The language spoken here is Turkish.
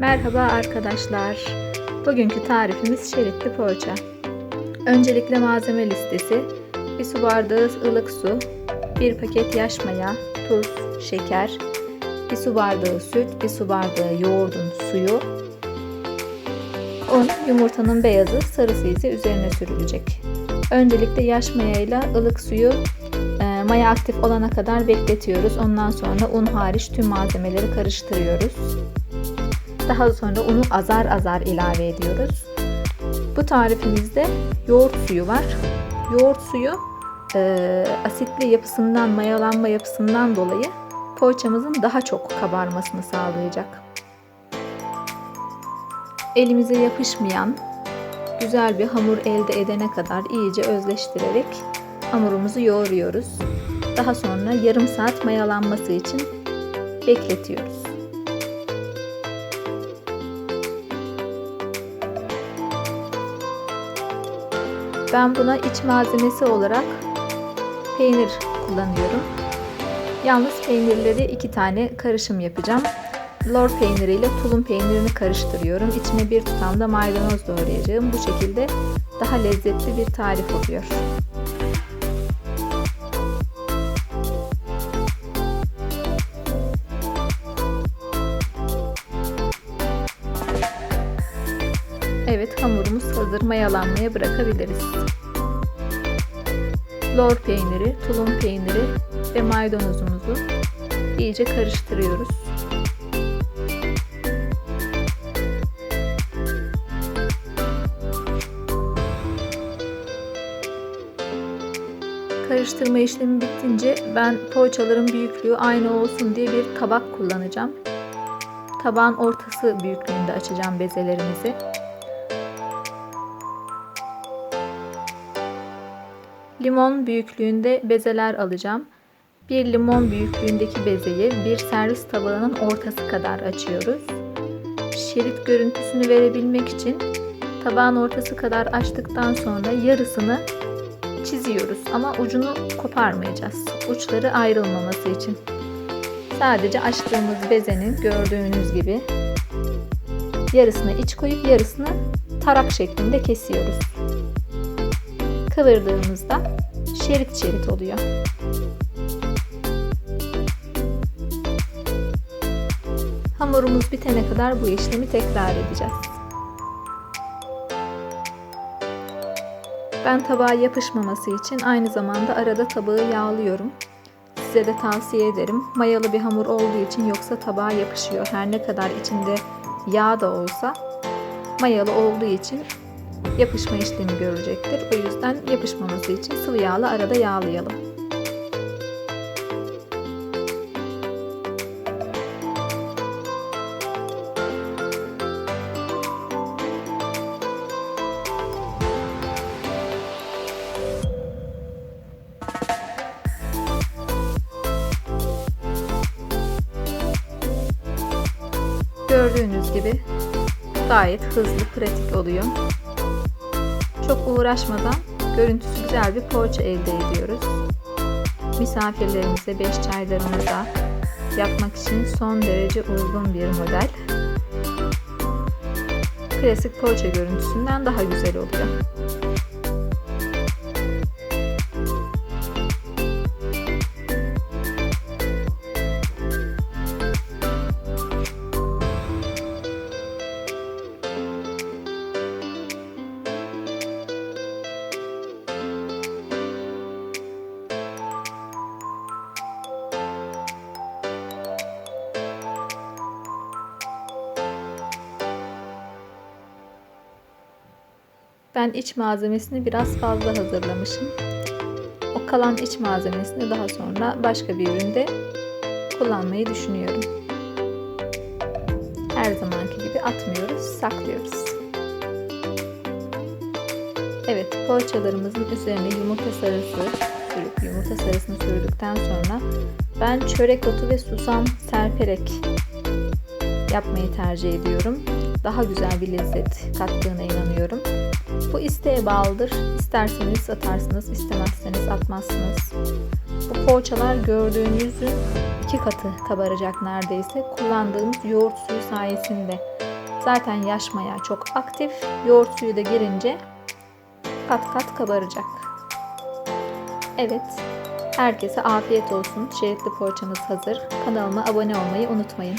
Merhaba arkadaşlar. Bugünkü tarifimiz şeritli poğaça. Öncelikle malzeme listesi. Bir su bardağı ılık su, bir paket yaş maya, tuz, şeker, bir su bardağı süt, bir su bardağı yoğurdun suyu, un, yumurtanın beyazı, sarısı ise üzerine sürülecek. Öncelikle yaş maya ile ılık suyu e, maya aktif olana kadar bekletiyoruz. Ondan sonra un hariç tüm malzemeleri karıştırıyoruz. Daha sonra unu azar azar ilave ediyoruz. Bu tarifimizde yoğurt suyu var. Yoğurt suyu e, asitli yapısından, mayalanma yapısından dolayı poğaçamızın daha çok kabarmasını sağlayacak. Elimize yapışmayan güzel bir hamur elde edene kadar iyice özleştirerek hamurumuzu yoğuruyoruz. Daha sonra yarım saat mayalanması için bekletiyoruz. Ben buna iç malzemesi olarak peynir kullanıyorum. Yalnız peynirleri iki tane karışım yapacağım. Lor peyniriyle tulum peynirini karıştırıyorum. İçine bir tutam da maydanoz doğrayacağım. Bu şekilde daha lezzetli bir tarif oluyor. Evet hamurumuz hazır mayalanmaya bırakabiliriz. Lor peyniri, tulum peyniri ve maydanozumuzu iyice karıştırıyoruz. Karıştırma işlemi bitince ben poğaçaların büyüklüğü aynı olsun diye bir tabak kullanacağım. Tabağın ortası büyüklüğünde açacağım bezelerimizi. Limon büyüklüğünde bezeler alacağım. Bir limon büyüklüğündeki bezeyi bir servis tabağının ortası kadar açıyoruz. Şerit görüntüsünü verebilmek için tabağın ortası kadar açtıktan sonra yarısını çiziyoruz ama ucunu koparmayacağız. Uçları ayrılmaması için. Sadece açtığımız bezenin gördüğünüz gibi yarısına iç koyup yarısını tarak şeklinde kesiyoruz. Kıvırdığımızda şerit şerit oluyor. Hamurumuz bitene kadar bu işlemi tekrar edeceğiz. Ben tabağa yapışmaması için aynı zamanda arada tabağı yağlıyorum. Size de tavsiye ederim. Mayalı bir hamur olduğu için yoksa tabağa yapışıyor. Her ne kadar içinde yağ da olsa mayalı olduğu için yapışma işlemi görecektir. O yüzden yapışmaması için sıvı yağla arada yağlayalım. Gördüğünüz gibi gayet hızlı, pratik oluyor. Çok uğraşmadan görüntüsü güzel bir poğaça elde ediyoruz. Misafirlerimize, beş çaylarımıza yapmak için son derece uygun bir model. Klasik poğaça görüntüsünden daha güzel oluyor. Ben iç malzemesini biraz fazla hazırlamışım. O kalan iç malzemesini daha sonra başka bir üründe kullanmayı düşünüyorum. Her zamanki gibi atmıyoruz, saklıyoruz. Evet, poğaçalarımızın üzerine yumurta sarısı sürüp yumurta sarısını sürdükten sonra ben çörek otu ve susam serperek yapmayı tercih ediyorum. Daha güzel bir lezzet kattığına inanıyorum. Bu isteğe bağlıdır. İsterseniz atarsınız, istemezseniz atmazsınız. Bu poğaçalar gördüğünüzün iki katı kabaracak neredeyse. Kullandığımız yoğurt suyu sayesinde Zaten yaş maya çok aktif. Yoğurt suyu da girince kat kat kabaracak. Evet. Herkese afiyet olsun. Şeritli poğaçamız hazır. Kanalıma abone olmayı unutmayın.